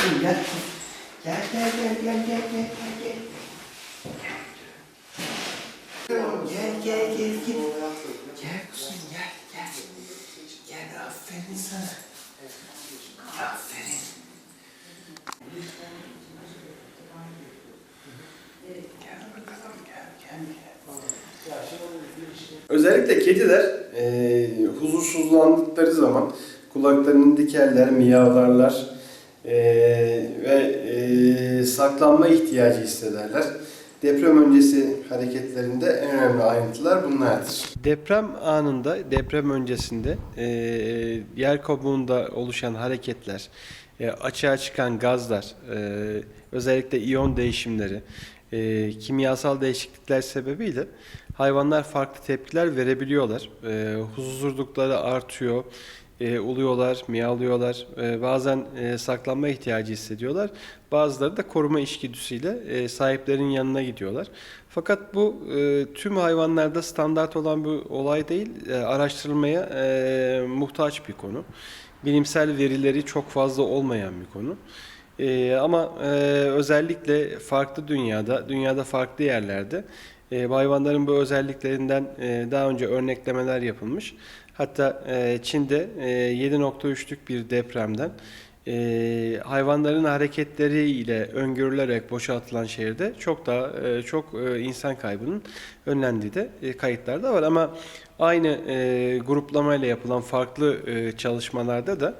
kuzum gel. Gel gel gel gel gel gel gel gel. Gel gel gel gel. Gel kuzum gel gel. Gel aferin sana. Aferin. Gel bakalım gel gel gel. Özellikle kediler e, huzursuzlandıkları zaman kulaklarını dikerler, miyavlarlar e, ve e, saklanma ihtiyacı hissederler. Deprem öncesi hareketlerinde en önemli ayrıntılar bunlardır. Deprem anında, deprem öncesinde e, yer kabuğunda oluşan hareketler, e, açığa çıkan gazlar, e, özellikle iyon değişimleri, e, kimyasal değişiklikler sebebiyle hayvanlar farklı tepkiler verebiliyorlar. E, huzursuzlukları artıyor, e, uluyorlar, miyavlıyorlar, e, bazen e, saklanma ihtiyacı hissediyorlar. Bazıları da koruma içgüdüsüyle e, sahiplerinin yanına gidiyorlar. Fakat bu e, tüm hayvanlarda standart olan bir olay değil, e, araştırılmaya e, muhtaç bir konu. Bilimsel verileri çok fazla olmayan bir konu. Ee, ama e, özellikle farklı dünyada, dünyada farklı yerlerde e, hayvanların bu özelliklerinden e, daha önce örneklemeler yapılmış. Hatta e, Çin'de e, 7.3'lük bir depremden e, hayvanların hareketleriyle öngörülerek boşaltılan şehirde çok daha e, çok e, insan kaybının önlendiği de e, kayıtlarda var. Ama aynı e, gruplamayla yapılan farklı e, çalışmalarda da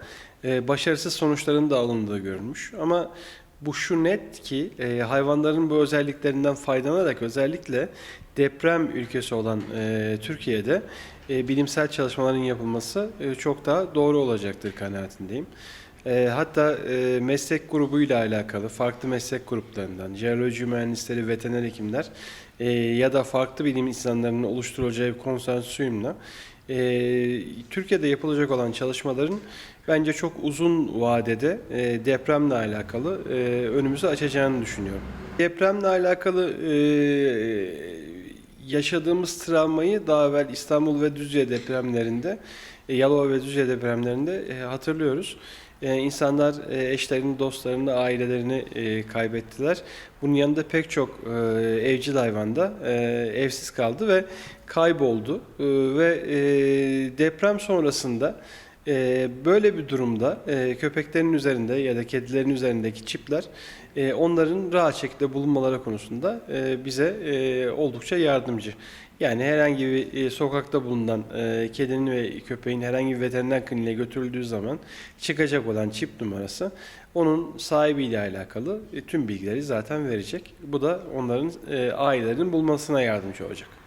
e, başarısız sonuçların da alındığı görülmüş. Ama bu şu net ki e, hayvanların bu özelliklerinden faydalanarak özellikle deprem ülkesi olan e, Türkiye'de e, bilimsel çalışmaların yapılması e, çok daha doğru olacaktır kanaatindeyim. E, hatta e, meslek grubuyla alakalı farklı meslek gruplarından, jeoloji mühendisleri, veteriner hekimler e, ya da farklı bilim insanlarının oluşturacağı bir konsensüsümle e, Türkiye'de yapılacak olan çalışmaların bence çok uzun vadede e, depremle alakalı e, önümüzü açacağını düşünüyorum. Depremle alakalı e, yaşadığımız travmayı daha evvel İstanbul ve Düzce depremlerinde, e, Yalova ve Düzce depremlerinde hatırlıyoruz. E, insanlar e, eşlerini, dostlarını, ailelerini e, kaybettiler. Bunun yanında pek çok e, evcil hayvan da e, evsiz kaldı ve kayboldu. E, ve e, deprem sonrasında e, böyle bir durumda e, köpeklerin üzerinde ya da kedilerin üzerindeki çipler e, onların rahat şekilde bulunmaları konusunda e, bize oldukça yardımcı. Yani herhangi bir sokakta bulunan e, kedinin ve köpeğin herhangi bir veteriner kliniğe götürüldüğü zaman çıkacak olan çip numarası onun sahibiyle alakalı tüm bilgileri zaten verecek. Bu da onların e, ailelerinin bulmasına yardımcı olacak.